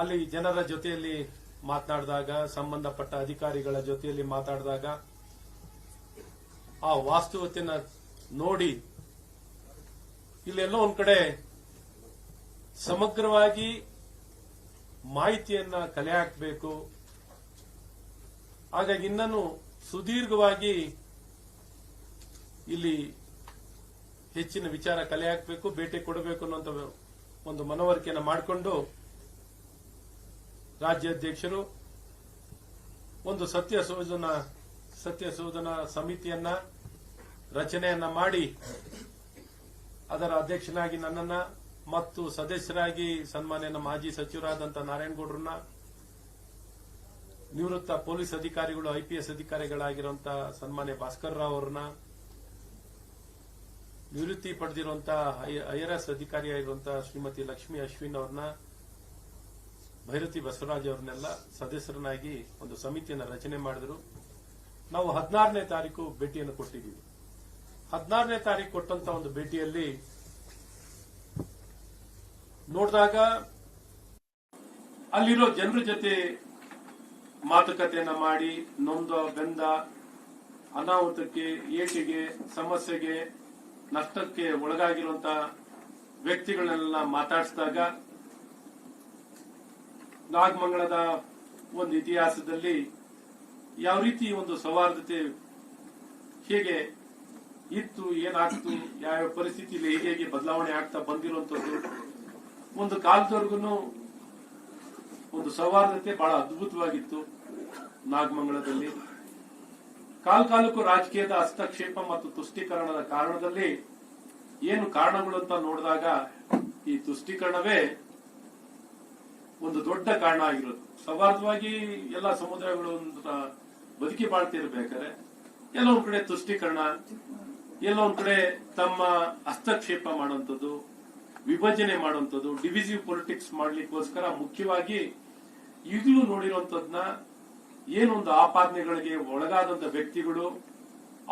ಅಲ್ಲಿ ಜನರ ಜೊತೆಯಲ್ಲಿ ಮಾತನಾಡಿದಾಗ, ಸಂಬಂಧಪಟ್ಟ ಅಧಿಕಾರಿಗಳ ಜೊತೆಯಲ್ಲಿ ಮಾತಾಡಿದಾಗ ಆ ವಾಸ್ತವತೆಯನ್ನ ನೋಡಿ ಇಲ್ಲೆಲ್ಲೋ ಒಂದ್ ಕಡೆ ಸಮಗ್ರವಾಗಿ ಮಾಹಿತಿಯನ್ನ ಕಲೆ ಹಾಕಬೇಕು. ಹಾಗಾಗಿ ಇನ್ನೂ ಸುದೀರ್ಘವಾಗಿ ಇಲ್ಲಿ ಹೆಚ್ಚಿನ ವಿಚಾರ ಕಲೆ ಹಾಕಬೇಕು, ಭೇಟಿ ಕೊಡಬೇಕು ಅನ್ನುವಂತ ಒಂದು ಮನವರಿಕೆಯನ್ನು ಮಾಡಿಕೊಂಡು ರಾಜ್ಯಾಧ್ಯಕ್ಷರು ಒಂದು ಸತ್ಯ ಸೋಧನ ಸತ್ಯ ಸೋಧನ ಸಮಿತಿಯನ್ನ ರಚನೆಯನ್ನ ಮಾಡಿ ಅದರ ಅಧ್ಯಕ್ಷನಾಗಿ ನನ್ನನ್ನ ಮತ್ತು ಸದಸ್ಯರಾಗಿ ಸನ್ಮಾನ್ಯನ ಮಾಜಿ ಸಚಿವರಾದಂಥ ನಾರಾಯಣಗೌಡ್ರನ್ನ, ನಿವೃತ್ತ ಪೊಲೀಸ್ ಅಧಿಕಾರಿಗಳು, ಐಪಿಎಸ್ ಅಧಿಕಾರಿಗಳಾಗಿರುವಂತಹ ಸನ್ಮಾನ್ಯ ಭಾಸ್ಕರ್ ರಾವ್ ಅವರನ್ನ, ನಿವೃತ್ತಿ ಪಡೆದಿರುವಂತಹ ಐಆರ್ಎಸ್ ಅಧಿಕಾರಿಯಾಗಿರುವಂತಹ ಶ್ರೀಮತಿ ಲಕ್ಷ್ಮಿ ಅಶ್ವಿನ್ ಅವ್ರನ್ನ ಭೈರತಿ ಬಸವರಾಜ್ ಅವರನ್ನೆಲ್ಲ ಸದಸ್ಯರನ್ನಾಗಿ ಒಂದು ಸಮಿತಿಯನ್ನು ರಚನೆ ಮಾಡಿದ್ರು. ನಾವು ಹದಿನಾರನೇ ತಾರೀಕು ಭೇಟಿಯನ್ನು ಕೊಟ್ಟಿದ್ದೀವಿ. ಹದಿನಾರನೇ ತಾರೀಕು ಕೊಟ್ಟಂತ ಒಂದು ಭೇಟಿಯಲ್ಲಿ ನೋಡಿದಾಗ ಅಲ್ಲಿರೋ ಜನರ ಜೊತೆ ಮಾತುಕತೆಯನ್ನ ಮಾಡಿ, ನೊಂದ, ಬೆಂದ, ಅನಾಹುತಕ್ಕೆ, ಏಟಿಗೆ, ಸಮಸ್ಯೆಗೆ, ನಷ್ಟಕ್ಕೆ ಒಳಗಾಗಿರುವಂತಹ ವ್ಯಕ್ತಿಗಳನ್ನೆಲ್ಲ ಮಾತಾಡಿಸಿದಾಗ ನಾಗಮಂಗಲದ ಒಂದು ಇತಿಹಾಸದಲ್ಲಿ ಯಾವ ರೀತಿ ಒಂದು ಸೌಹಾರ್ದತೆ ಹೇಗೆ ಇತ್ತು, ಏನಾಗ್ತು, ಯಾವ ಪರಿಸ್ಥಿತಿಯಲ್ಲಿ ಹೇಗೆ ಹೇಗೆ ಬದಲಾವಣೆ ಆಗ್ತಾ ಬಂದಿರುವಂತದ್ದು, ಒಂದು ಕಾಲದವರೆಗೂ ಒಂದು ಸೌಹಾರ್ದತೆ ಬಹಳ ಅದ್ಭುತವಾಗಿತ್ತು ನಾಗಮಂಗಳದಲ್ಲಿ ಕಾಲ ಕಾಲಕ್ಕೂ ರಾಜಕೀಯದ ಹಸ್ತಕ್ಷೇಪ ಮತ್ತು ತುಷ್ಟೀಕರಣದ ಕಾರಣದಲ್ಲಿ ಏನು ಕಾರಣಗಳು ಅಂತ ನೋಡಿದಾಗ ಈ ತುಷ್ಟೀಕರಣವೇ ಒಂದು ದೊಡ್ಡ ಕಾರಣ ಆಗಿರೋದು. ಸೌಹಾರ್ದವಾಗಿ ಎಲ್ಲ ಸಮುದಾಯಗಳು ಬದುಕಿ ಬಾಳ್ತಿರ್ಬೇಕಾದ್ರೆ ಒಂದ್ ಕಡೆ ತುಷ್ಟೀಕರಣ, ಎಲ್ಲ ಒಂದ್ ಕಡೆ ತಮ್ಮ ಹಸ್ತಕ್ಷೇಪ ಮಾಡುವಂಥದ್ದು, ವಿಭಜನೆ ಮಾಡುವಂಥದ್ದು ಡಿವಿಸಿವ್ ಪೊಲಿಟಿಕ್ಸ್ ಮಾಡ್ಲಿಕ್ಕೋಸ್ಕರ ಮುಖ್ಯವಾಗಿ ಈಗಲೂ ನೋಡಿರುವಂತದ್ನ ಏನೊಂದು ಆಪಾದನೆಗಳಿಗೆ ಒಳಗಾದಂತ ವ್ಯಕ್ತಿಗಳು,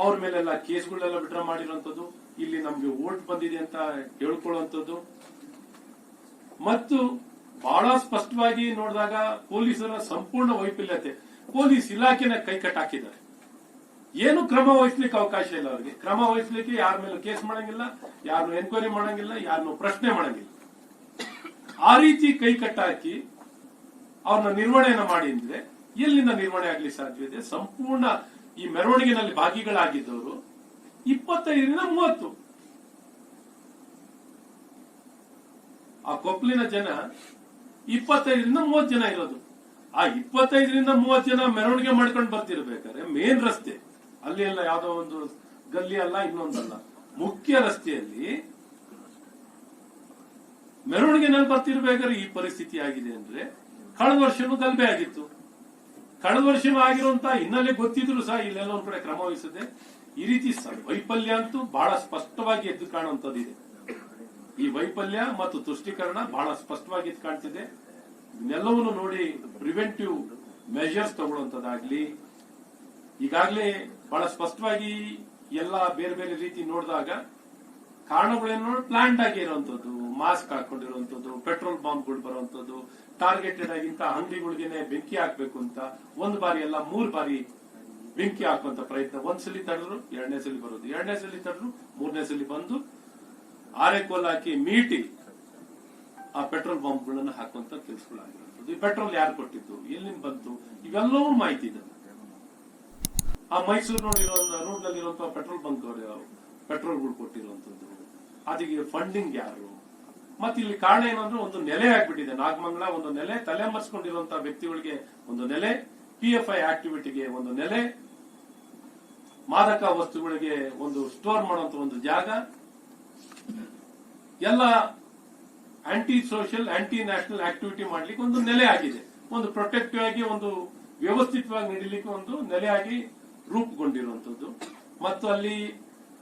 ಅವ್ರ ಮೇಲೆಲ್ಲ ಕೇಸ್ಗಳೆಲ್ಲ ವಿಡ್ರಾ ಮಾಡಿರುವಂತದ್ದು ಇಲ್ಲಿ ನಮ್ಗೆ ಓಟ್ ಬಂದಿದೆ ಅಂತ ಹೇಳ್ಕೊಳ್ಳುವಂಥದ್ದು. ಮತ್ತು ಬಹಳ ಸ್ಪಷ್ಟವಾಗಿ ನೋಡಿದಾಗ ಪೊಲೀಸರ ಸಂಪೂರ್ಣ ವೈಫಲ್ಯತೆ. ಪೊಲೀಸ್ ಇಲಾಖೆನ ಕೈಕಟ್ಟಾಕಿದ್ದಾರೆ ಏನು ಕ್ರಮ ವಹಿಸ್ಲಿಕ್ಕೆ ಅವಕಾಶ ಇಲ್ಲ ಅವರಿಗೆ. ಕ್ರಮ ವಹಿಸ್ಲಿಕ್ಕೆ ಯಾರ ಮೇಲೆ ಕೇಸ್ ಮಾಡಂಗಿಲ್ಲ, ಯಾರನ್ನು ಎನ್ಕ್ವೈರಿ ಮಾಡಂಗಿಲ್ಲ, ಯಾರನ್ನು ಪ್ರಶ್ನೆ ಮಾಡಂಗಿಲ್ಲ. ಆ ರೀತಿ ಕೈ ಕಟ್ಟಾಕಿ ಅವ್ರನ್ನ ನಿರ್ವಹಣೆಯನ್ನು ಮಾಡಿ ಅಂದ್ರೆ ಎಲ್ಲಿಂದ ನಿರ್ವಹಣೆ ಆಗ್ಲಿ ಸಾಧ್ಯವಿದೆ? ಸಂಪೂರ್ಣ ಈ ಮೆರವಣಿಗೆನಲ್ಲಿ ಭಾಗಿಗಳಾಗಿದ್ದವರು ಇಪ್ಪತ್ತೈದರಿಂದ ಮೂವತ್ತು. ಆ ಕೊಪ್ಪಲಿನ ಜನ ಇಪ್ಪತ್ತೈದರಿಂದ ಮೂವತ್ತು ಜನ ಇರೋದು. ಆ ಇಪ್ಪತ್ತೈದರಿಂದ ಮೂವತ್ತು ಜನ ಮೆರವಣಿಗೆ ಮಾಡ್ಕೊಂಡು ಬರ್ತಿರ್ಬೇಕಾದ್ರೆ ಮೇನ್ ರಸ್ತೆ. ಅಲ್ಲಿ ಎಲ್ಲ ಯಾವ್ದೋ ಒಂದು ಗಲ್ಲಿ ಅಲ್ಲ, ಇನ್ನೊಂದಲ್ಲ. ಮುಖ್ಯ ರಸ್ತೆಯಲ್ಲಿ ಮೆರವಣಿಗೆನಲ್ಲಿ ಬರ್ತಿರ್ಬೇಕಾದ್ರೆ ಈ ಪರಿಸ್ಥಿತಿ ಆಗಿದೆ ಅಂದ್ರೆ ಕಳೆದ ವರ್ಷನೂ ಗಲಭೆ ಆಗಿತ್ತು. ಕಳೆದ ವರ್ಷನೂ ಆಗಿರುವಂತ ಹಿನ್ನೆಲೆ ಗೊತ್ತಿದ್ರು ಸಹ ಇಲ್ಲೆಲ್ಲ ಒಂದ್ ಕಡೆ ಕ್ರಮ ವಹಿಸದೆ ಈ ರೀತಿ ವೈಫಲ್ಯ ಅಂತೂ ಬಹಳ ಸ್ಪಷ್ಟವಾಗಿ ಎದ್ದು ಕಾಣುವಂತದ್ದಿದೆ ಈ ವೈಫಲ್ಯ ಮತ್ತು ತುಷ್ಟೀಕರಣ ಬಹಳ ಸ್ಪಷ್ಟವಾಗಿ ಕಾಣ್ತಿದೆ. ಇದನ್ನೆಲ್ಲವನ್ನು ನೋಡಿ ಪ್ರಿವೆಂಟಿವ್ ಮೆಷರ್ಸ್ ತಗೊಳ್ಳುವಂತದ್ದಾಗ್ಲಿ ಈಗಾಗಲೇ ಬಹಳ ಸ್ಪಷ್ಟವಾಗಿ ಎಲ್ಲ ಬೇರೆ ಬೇರೆ ರೀತಿ ನೋಡಿದಾಗ ಕಾರಣಗಳೇನು ಪ್ಲಾಂಟ್ ಆಗಿ ಇರುವಂತದ್ದು ಮಾಸ್ಕ್ ಹಾಕೊಂಡಿರುವಂತದ್ದು ಪೆಟ್ರೋಲ್ ಬಾಂಬ್ಗಳು ಬರುವಂತದ್ದು ಟಾರ್ಗೆಟೆಡ್ ಆಗಿಂತ ಅಂಗಡಿಗಳಿಗೆ ಬೆಂಕಿ ಹಾಕ್ಬೇಕು ಅಂತ ಒಂದು ಬಾರಿ ಎಲ್ಲ ಮೂರು ಬಾರಿ ಬೆಂಕಿ ಹಾಕುವಂತ ಪ್ರಯತ್ನ. ಒಂದ್ಸಲಿ ತಡೆದ್ರು, ಎರಡನೇ ಸಲ ಬರೋದು. ಎರಡನೇ ಸಲ ತಡೆದ್ರು, ಮೂರನೇ ಸಲ ಬಂದು ಆರೆಕೋಲ್ ಹಾಕಿ ಮೀಟಿ ಆ ಪೆಟ್ರೋಲ್ ಬಾಂಬ್ಗಳನ್ನು ಹಾಕುವಂತ ಕೆಲಸಗಳಾಗಿರುವಂಥದ್ದು ಈ ಪೆಟ್ರೋಲ್ ಯಾರು ಕೊಟ್ಟಿದ್ದು? ಎಲ್ಲಿಂದ ಬಂತು? ಇವೆಲ್ಲವೂ ಮಾಹಿತಿ ಇದೆ. ಆ ಮೈಸೂರು ನೋಡಿರೋ ರೋಡ್ನಲ್ಲಿ ಇರುವಂತಹ ಪೆಟ್ರೋಲ್ ಬಂಕ್ ಪೆಟ್ರೋಲ್ಗಳು ಕೊಟ್ಟಿರುವಂತದ್ದು. ಅದಕ್ಕೆ ಫಂಡಿಂಗ್ ಯಾರು? ಮತ್ತೆ ಇಲ್ಲಿ ಕಾರಣ ಏನಂದ್ರೆ ಒಂದು ನೆಲೆ ಆಗ್ಬಿಟ್ಟಿದೆ. ನಾಗಮಂಗಲ ಒಂದು ನೆಲೆ ತಲೆ ತಲೆಮರೆಸ್ಕೊಂಡಿರುವಂತಹ ವ್ಯಕ್ತಿಗಳಿಗೆ ಒಂದು ನೆಲೆ ಪಿ ಎಫ್ ಐ ಆಕ್ಟಿವಿಟಿಗೆ ಒಂದು ನೆಲೆ, ಮಾದಕ ವಸ್ತುಗಳಿಗೆ ಒಂದು ಸ್ಟೋರ್ ಮಾಡುವಂತ ಒಂದು ಜಾಗ ಎಲ್ಲ anti social anti national activity ಮಾಡಲಿಕ್ಕೆ ಒಂದು ನೆಲೆ ಆಗಿದೆ. ಒಂದು ಪ್ರೊಟೆಕ್ಟಿವ್ ಆಗಿ, ಒಂದು ವ್ಯವಸ್ಥಿತವಾಗಿ ನಡೀಲಿಕ್ಕೆ ಒಂದು ನೆಲೆಯಾಗಿ ರೂಪುಗೊಂಡಿರುವಂತದ್ದು ಮತ್ತು ಅಲ್ಲಿ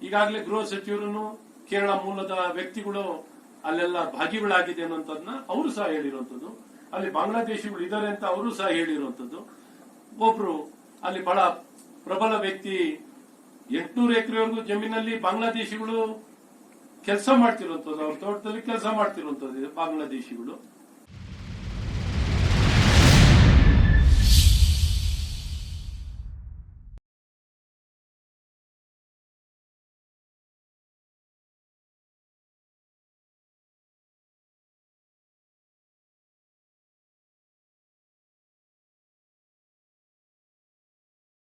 ಈಗಾಗಲೇ ಗೃಹ ಸಚಿವರನ್ನು ಕೇರಳ ಮೂಲದ ವ್ಯಕ್ತಿಗಳು ಅಲ್ಲೆಲ್ಲ ಭಾಗಿಗಳಾಗಿದೆ ಅನ್ನೋದನ್ನ ಅವರು ಸಹ ಹೇಳಿರುವಂತದ್ದು ಅಲ್ಲಿ ಬಾಂಗ್ಲಾದೇಶಿಗಳು ಇದ್ದಾರೆ ಅಂತ ಅವರು ಸಹ ಹೇಳಿರುವಂತದ್ದು ಒಬ್ರು ಅಲ್ಲಿ ಬಹಳ ಪ್ರಬಲ ವ್ಯಕ್ತಿ ಎಂಟುನೂರು ಎಕರೆವರೆಗೂ ಜಮೀನಲ್ಲಿ ಬಾಂಗ್ಲಾದೇಶಿಗಳು ಕೆಲಸ ಮಾಡ್ತಿರುವಂತದ್ದು ಅವ್ರ ತೋಟದಲ್ಲಿ ಕೆಲಸ ಮಾಡ್ತಿರುವಂತದ್ದು ಬಾಂಗ್ಲಾದೇಶಿಗಳು.